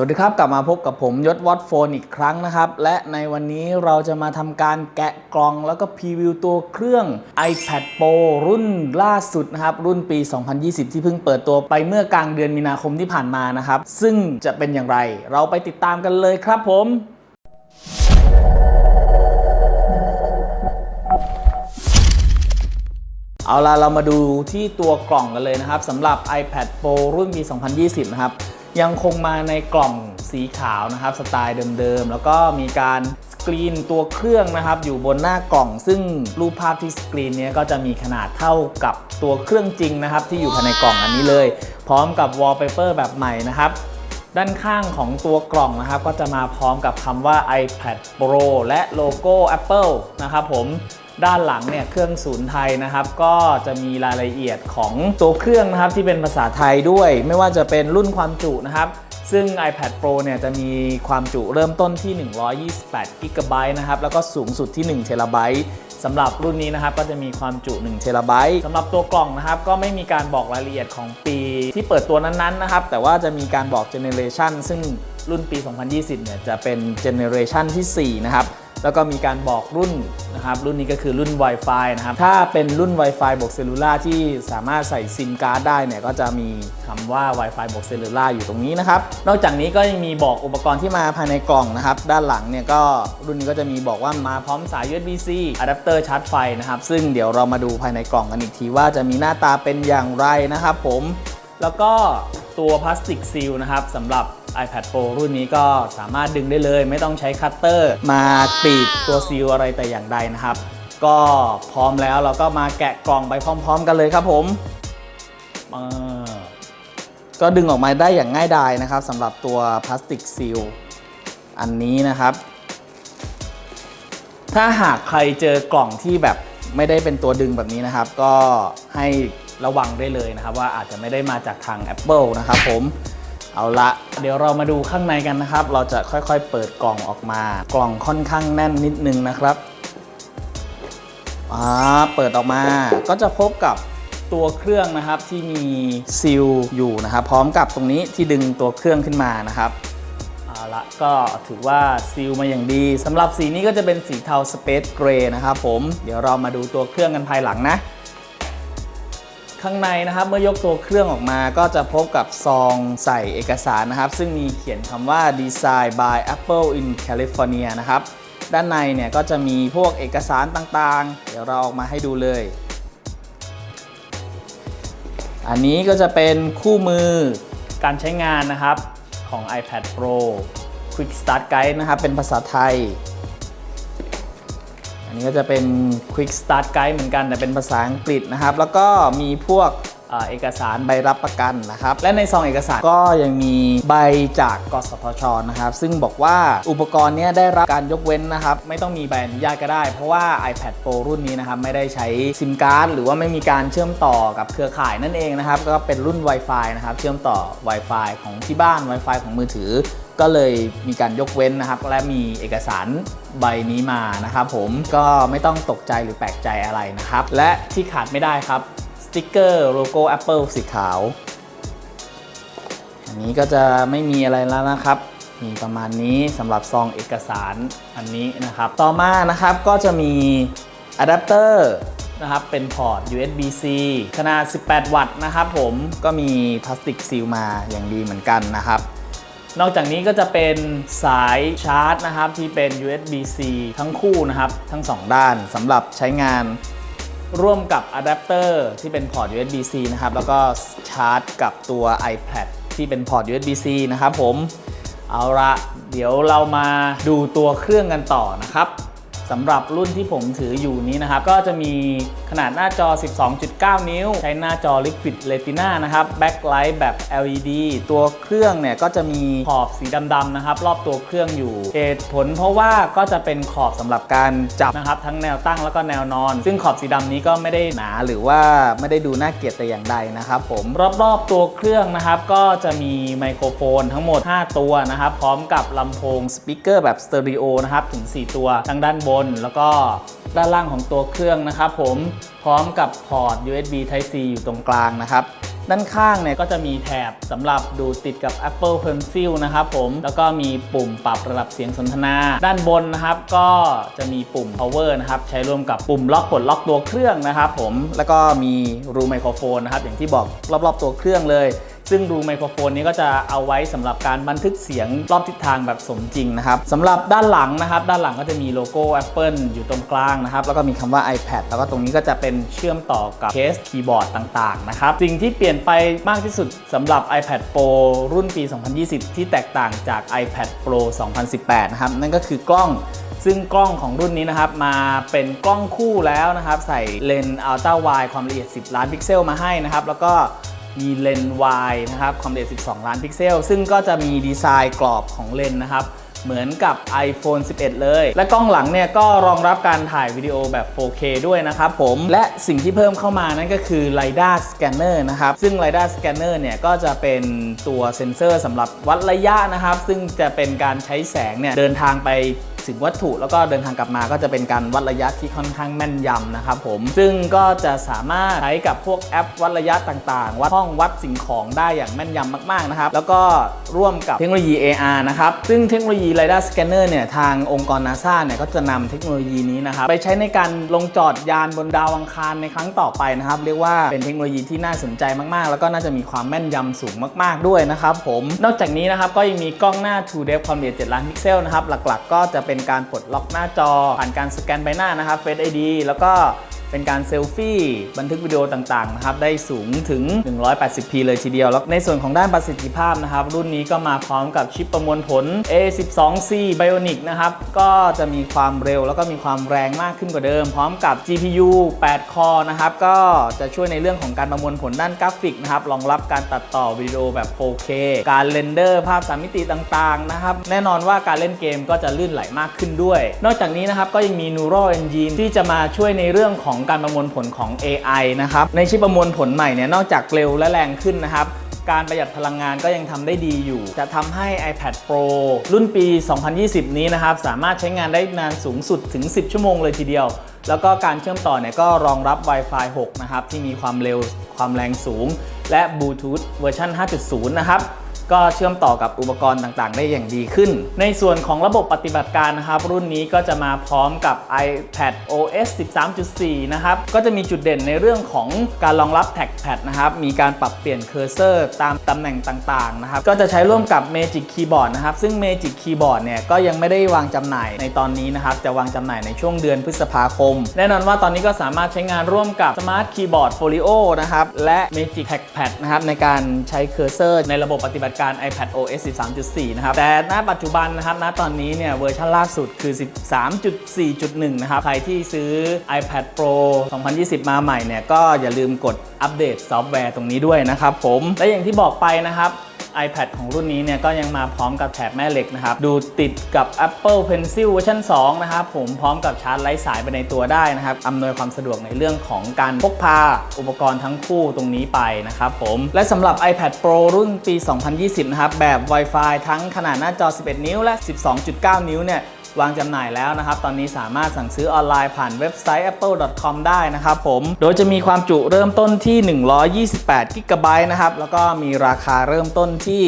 วัสดีครับ กลับมาพบกับผมยศวอตโฟนอีกครั้งนะครับ และในวันนี้เราจะมาทำการแกะกล่องแล้วก็พรีวิวตัวเครื่อง iPad Pro รุ่นล่าสุดนะครับ รุ่นปี 2020 ที่เพิ่งเปิดตัวไปเมื่อกลางเดือนมีนาคมที่ผ่านมานะครับ ซึ่งจะเป็นอย่างไร เราไปติดตามกันเลยครับผมเอาล่ะเรามาดูที่ตัวกล่องกันเลยนะครับสำหรับ iPad Pro รุ่นปี 2020 นะครับ ยังคงมาในกล่องสีขาวนะครับสไตล์เดิมๆ แล้วก็มีการสกรีนตัวเครื่องนะครับอยู่บนหน้ากล่องซึ่งรูปภาพที่สกรีนนี้ก็จะมีขนาดเท่ากับตัวเครื่องจริงนะครับที่อยู่ภายในกล่องอันนี้เลย พร้อมกับวอลเปเปอร์แบบใหม่นะครับด้านข้างของตัวกล่องนะครับ ก็จะมาพร้อมกับคำว่า iPad Pro และโลโก้ Apple นะครับผม ด้านหลังเนี่ยเครื่องศูนย์ไทยนะครับ ก็จะมีรายละเอียดของตัวเครื่องนะครับที่เป็นภาษาไทยด้วย ไม่ว่าจะเป็นรุ่นความจุนะครับซึ่ง iPad Pro เนี่ยจะมีความจุเริ่มต้นที่ 128 g b นะครับ แล้วก็สูงสุดที่1 t b สำหรับรุ่นนี้นะครับก็จะมีความจุ1 t b สำหรับตัวกล่องนะครับก็ไม่มีการบอกรายละเอียดของปีที่เปิดตัวนั้นๆนะครับ แต่ว่าจะมีการบอกเจเนเรชันซึ่ง รุ่นปี 2020 เนี่ยจะเป็นเจเนอเรชันที่ 4 นะครับ แล้วก็มีการบอกรุ่นนะครับ รุ่นนี้ก็คือรุ่น Wi-Fi นะครับ ถ้าเป็นรุ่น Wi-Fi บวกเซลลูล่าที่สามารถใส่ซิมการ์ดได้เนี่ยก็จะมีคำว่า Wi-Fi บวกเซลลูล่าอยู่ตรงนี้นะครับ นอกจากนี้ก็ยังมีบอกอุปกรณ์ที่มาภายในกล่องนะครับ ด้านหลังเนี่ยก็รุ่นนี้ก็จะมีบอกว่ามาพร้อมสาย USB-C อะแดปเตอร์ชาร์จไฟนะครับ ซึ่งเดี๋ยวเรามาดูภายในกล่องกันอีกทีว่าจะมีหน้าตาเป็นอย่างไรนะครับ ผม แล้วก็ตัวพลาสติกซีลนะครับสำหรับ iPad Pro รุ่นนี้ก็สามารถดึงได้เลย ไม่ต้องใช้คัตเตอร์ มากรีดตัวซีลอะไรแต่อย่างใดนะครับ ก็พร้อมแล้วเราก็มาแกะกล่องไปพร้อม ๆ กันเลยครับผมก็ดึงออกมาได้อย่างง่ายดายนะครับสำหรับตัวพลาสติกซีลอันนี้นะครับ ถ้าหากใครเจอกล่องที่แบบไม่ได้เป็นตัวดึงแบบนี้นะครับ ก็ให้ระวังได้เลยนะครับ ว่าอาจจะไม่ได้มาจากทาง Apple นะครับผม เอาละเดี๋ยวเรามาดูข้างในกันนะครับ เราจะค่อยๆเปิดกล่องออกมา กล่องค่อนข้างแน่นนิดนึงนะครับอ่าเปิดออกมาก็จะพบกับตัวเครื่องนะครับที่มีซีลอยู่นะครับ พร้อมกับตรงนี้ที่ดึงตัวเครื่องขึ้นมานะครับเอาละก็ถือว่าซีลมาอย่างดีสำหรับสีนี้ก็จะเป็นสีเทาสเปซเกรย์นะครับผมเดี๋ยวเรามาดูตัวเครื่องกันภายหลังนะ ข้างในนะครับเมื่อยกตัวเครื่องออกมาก็จะพบกับซองใส่เอกสารนะครับ ซึ่งมีเขียนคำว่า Design by Apple in California นะครับ ด้านในเนี่ยก็จะมีพวกเอกสารต่างๆ เดี๋ยวเราออกมาให้ดูเลย อันนี้ก็จะเป็นคู่มือการใช้งานนะครับของ iPad Pro Quick Start Guide นะครับ เป็นภาษาไทย อันนี้ก็จะเป็น Quick Start Guide เหมือนกัน แต่เป็นภาษาอังกฤษนะครับ แล้วก็มีพวกเอกสารใบรับประกันนะครับ และในซองเอกสารก็ยังมีใบจากกสทชนะครับ ซึ่งบอกว่าอุปกรณ์นี้ได้รับการยกเว้นนะครับ ไม่ต้องมีใบอนุญาตก็ได้ เพราะว่า iPad Pro รุ่นนี้นะครับ ไม่ได้ใช้ซิมการ์ดหรือว่าไม่มีการเชื่อมต่อกับเครือข่ายนั่นเองนะครับ ก็เป็นรุ่น Wi-Fi นะครับ เชื่อมต่อ Wi-Fi ของที่บ้าน Wi-Fi ของมือถือ ก็เลยมีการยกเว้นนะครับ และมีเอกสารใบนี้มานะครับ ผมก็ไม่ต้องตกใจหรือแปลกใจอะไรนะครับ และที่ขาดไม่ได้ครับสติกเกอร์โลโก้ Apple สีขาว อันนี้ก็จะไม่มีอะไรแล้วนะครับมีประมาณนี้สำหรับซองเอกสารอันนี้นะครับ ต่อมานะครับก็จะมีอะแดปเตอร์นะครับเป็นพอร์ต USB-C ขนาด 18 วัตต์นะครับผมก็มีพลาสติกซีลมาอย่างดีเหมือนกันนะครับ นอกจากนี้ก็จะเป็นสายชาร์จนะครับที่เป็น USB-C ทั้งคู่นะครับ ทั้ง 2 ด้านสำหรับใช้งานร่วมกับอะแดปเตอร์ที่เป็นพอร์ต USB-C นะครับ แล้วก็ชาร์จกับตัว iPad ที่เป็นพอร์ต USB-C นะครับผม เอาละเดี๋ยวเรามาดูตัวเครื่องกันต่อนะครับ สำหรับรุ่นที่ผมถืออยู่นี้นะครับ ก็จะมีขนาดหน้าจอ 12.9 นิ้ว ใช้หน้าจอ Liquid Retina นะครับ Backlight แบบ LED ตัวเครื่องเนี่ยก็จะมีขอบสีดำๆนะครับ รอบตัวเครื่องอยู่เหตุผลเพราะว่าก็จะเป็นขอบสำหรับการจับนะครับทั้งแนวตั้งแล้วก็แนวนอน ซึ่งขอบสีดำนี้ก็ไม่ได้หนาหรือว่าไม่ได้ดูน่าเกลียดแต่อย่างใดนะครับผมรอบๆตัวเครื่องนะครับก็จะมีไมโครโฟนทั้งหมด 5 ตัวนะครับพร้อมกับลำโพงสปีกเกอร์แบบสเตอริโอนะครับถึง 4 ตัวทางด้านบนแล้วก็ด้านล่างของตัวเครื่องนะครับผมพร้อมกับพอร์ต USB Type C อยู่ตรงกลางนะครับด้านข้างเนี่ยก็จะมีแถบสำหรับดูติดกับ Apple Pencil นะครับผมแล้วก็มีปุ่มปรับระดับเสียงสนทนา ด้านบนนะครับก็จะมีปุ่ม power นะครับใช้ร่วมกับปุ่มล็อกปลดล็อกตัวเครื่องนะครับผมแล้วก็มีรูไมโครโฟนนะครับอย่างที่บอกรอบๆตัวเครื่องเลย ซึ่งรูไมโครโฟนนี้ก็จะเอาไว้สำหรับการบันทึกเสียงรอบทิศทางแบบสมจริงนะครับสำหรับด้านหลังนะครับ ด้านหลังก็จะมีโลโก้ Apple อยู่ตรงกลางนะครับ แล้วก็มีคำว่า iPad แล้วก็ตรงนี้ก็จะเป็นเชื่อมต่อกับเคสคีย์บอร์ดต่าง ๆ นะครับ สิ่งที่เปลี่ยนไปมากที่สุดสำหรับ iPad Pro รุ่นปี 2020 ที่แตกต่างจาก iPad Pro 2018 นะครับ นั่นก็คือกล้องซึ่งกล้องของรุ่นนี้นะครับ มาเป็นกล้องคู่แล้วนะครับ ใส่เลนส์อัลตร้าไวความละเอียด 10 ล้านพิกเซลมาให้นะครับ แล้วก็ มีเลนส์วายนะครับความละเอียด 12 ล้านพิกเซล ซึ่งก็จะมีดีไซน์กรอบของเลนส์นะครับ เหมือนกับ iPhone 11 เลย และกล้องหลังเนี่ยก็รองรับการถ่ายวิดีโอแบบ 4K ด้วยนะครับผม และสิ่งที่เพิ่มเข้ามานั่นก็คือ LiDAR Scanner นะครับ ซึ่ง LiDAR Scanner เนี่ยก็จะเป็นตัวเซ็นเซอร์สำหรับวัดระยะนะครับ ซึ่งจะเป็นการใช้แสงเนี่ยเดินทางไป ถึงวัตถุ แล้วก็เดินทางกลับมาก็จะเป็นการวัดระยะที่ค่อนข้างแม่นยำนะครับผม ซึ่งก็จะสามารถใช้กับพวกแอปวัดระยะต่างๆ วัดห้องวัดสิ่งของได้อย่างแม่นยำมากๆนะครับ แล้วก็ร่วมกับเทคโนโลยี AR นะครับ ซึ่งเทคโนโลยี LiDAR Scanner เนี่ยทางองค์กร NASA เนี่ยก็จะนำเทคโนโลยีนี้นะครับไปใช้ในการลงจอดยานบนดาวอังคารในครั้งต่อไปนะครับเรียกว่าเป็นเทคโนโลยีที่น่าสนใจมากๆ แล้วก็น่าจะมีความแม่นยำสูงมาก ๆด้วยนะครับผมนอกจากนี้นะครับก็ยังมีกล้องหน้า True Depth ความละเอียด7ล้านพิกเซลนะครับหลักๆ ก็จะเป็นการปลดล็อกหน้าจอ ผ่านการสแกนใบหน้านะครับ Face ID แล้วก็ เป็นการเซลฟี่บันทึกวิดีโอต่างๆนะครับได้สูงถึง 180p เลยทีเดียว แล้วในส่วนของด้านประสิทธิภาพนะครับ รุ่นนี้ก็มาพร้อมกับชิปประมวลผล A12C Bionic นะครับ ก็จะมีความเร็วแล้วก็มีความแรงมากขึ้นกว่าเดิม พร้อมกับ GPU 8 คอนะครับ ก็จะช่วยในเรื่องของการประมวลผลด้านกราฟิกนะครับรองรับการตัดต่อวิดีโอแบบ 4K การเรนเดอร์ภาพสามมิติต่างๆนะครับแน่นอนว่าการเล่นเกมก็จะลื่นไหลมากขึ้นด้วย นอกจากนี้นะครับก็ยังมี Neural Engine ที่จะมาช่วยในเรื่องของของการประมวลผลของ AI นะครับ ในชิปประมวลผลใหม่เนี่ยนอกจากเร็วและแรงขึ้นนะครับ การประหยัดพลังงานก็ยังทำได้ดีอยู่ จะทำให้ iPad Pro รุ่นปี 2020 นี้นะครับ สามารถใช้งานได้นานสูงสุดถึง 10 ชั่วโมงเลยทีเดียว แล้วก็การเชื่อมต่อเนี่ยก็รองรับ Wi-Fi 6 นะครับ ที่มีความเร็วความแรงสูง และ Bluetooth เวอร์ชัน5.0 นะครับ ก็เชื่อมต่อกับอุปกรณ์ต่างๆ ได้อย่างดีขึ้น ในส่วนของระบบปฏิบัติการนะครับ รุ่นนี้ก็จะมาพร้อมกับ iPad OS 13.4 นะครับ ก็จะมีจุดเด่นในเรื่องของการรองรับ Trackpad นะครับ มีการปรับเปลี่ยนเคอร์เซอร์ตามตำแหน่งต่างๆ นะครับ ก็จะใช้ร่วมกับ Magic Keyboard นะครับ ซึ่ง Magic Keyboard เนี่ยก็ยังไม่ได้วางจำหน่ายในตอนนี้นะครับ จะวางจำหน่ายในช่วงเดือนพฤษภาคม แน่นอนว่าตอนนี้ก็สามารถใช้งานร่วมกับ Smart Keyboard Folio นะครับ และ Magic Trackpad นะครับในการใช้เคอร์เซอร์ในระบบปฏิบัติการ iPad OS 13.4 นะครับ แต่ณปัจจุบันนะครับ ณ ตอนนี้เนี่ยเวอร์ชันล่าสุดคือ 13.4.1 นะครับ ใครที่ซื้อ iPad Pro 2020 มาใหม่เนี่ย ก็อย่าลืมกดอัปเดตซอฟต์แวร์ตรงนี้ด้วยนะครับผม และอย่างที่บอกไปนะครับ iPad ของรุ่นนี้เนี่ยก็ยังมาพร้อมกับแถบแม่เหล็กนะครับ ดูติดกับ Apple Pencil เวอร์ชัน2นะครับผมพร้อมกับชาร์จไร้สายไปในตัวได้นะครับอำนวยความสะดวกในเรื่องของการพกพาอุปกรณ์ทั้งคู่ตรงนี้ไปนะครับผมและสำหรับ iPad Pro รุ่นปี 2020 นะครับแบบ Wi-Fi ทั้งขนาดหน้าจอ 11 นิ้วและ 12.9 นิ้วเนี่ย วางจำหน่ายแล้วนะครับ ตอนนี้สามารถสั่งซื้อออนไลน์ผ่านเว็บไซต์ apple.com ได้นะครับผม โดยจะมีความจุเริ่มต้นที่ 128กิกะไบต์นะครับ แล้วก็มีราคาเริ่มต้นที่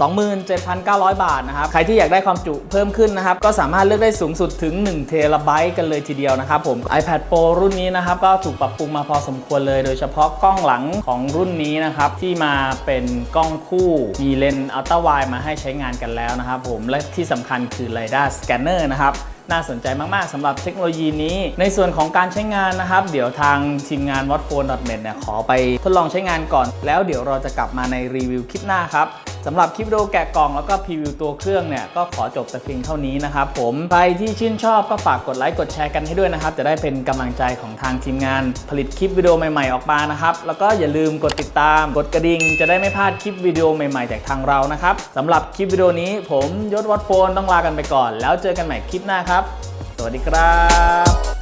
27,900 บาทนะครับ ใครที่อยากได้ความจุเพิ่มขึ้นนะครับ ก็สามารถเลือกได้สูงสุดถึง1เทราไบต์กันเลยทีเดียวนะครับผม iPad Pro รุ่นนี้นะครับ ก็ถูกปรับปรุงมาพอสมควรเลย โดยเฉพาะกล้องหลังของรุ่นนี้นะครับ ที่มาเป็นกล้องคู่ มีเลนส์อัลตร้าไวมาให้ใช้งานกันแล้วนะครับผม และที่สำคัญคือ LiDAR Scanner นะครับน่าสนใจมาก ๆสำหรับเทคโนโลยีนี้ ในส่วนของการใช้งานนะครับ เดี๋ยวทางทีมงาน w a t p h o n e n e t เนี่ยขอไปทดลองใช้งานก่อน แล้วเดี๋ยวเราจะกลับมาในรีวิวคลิปหน้าครับ สำหรับคลิปวิดีโอแกะกล่องแล้วก็พรีวิวตัวเครื่องเนี่ยก็ขอจบแต่เพียงเท่านี้นะครับผมใครที่ชื่นชอบก็ฝากกดไลค์กดแชร์กันให้ด้วยนะครับจะได้เป็นกำลังใจของทางทีมงาน ผลิตคลิปวิดีโอใหม่ๆออกมานะครับแล้วก็อย่าลืมกดติดตามกดกระดิ่งจะได้ไม่พลาดคลิปวิดีโอใหม่ๆจากทางเรานะครับสำหรับคลิปวิดีโอนี้ ผมยศวัดโฟนต้องลากันไปก่อน แล้วเจอกันใหม่คลิปหน้าครับ สวัสดีครับ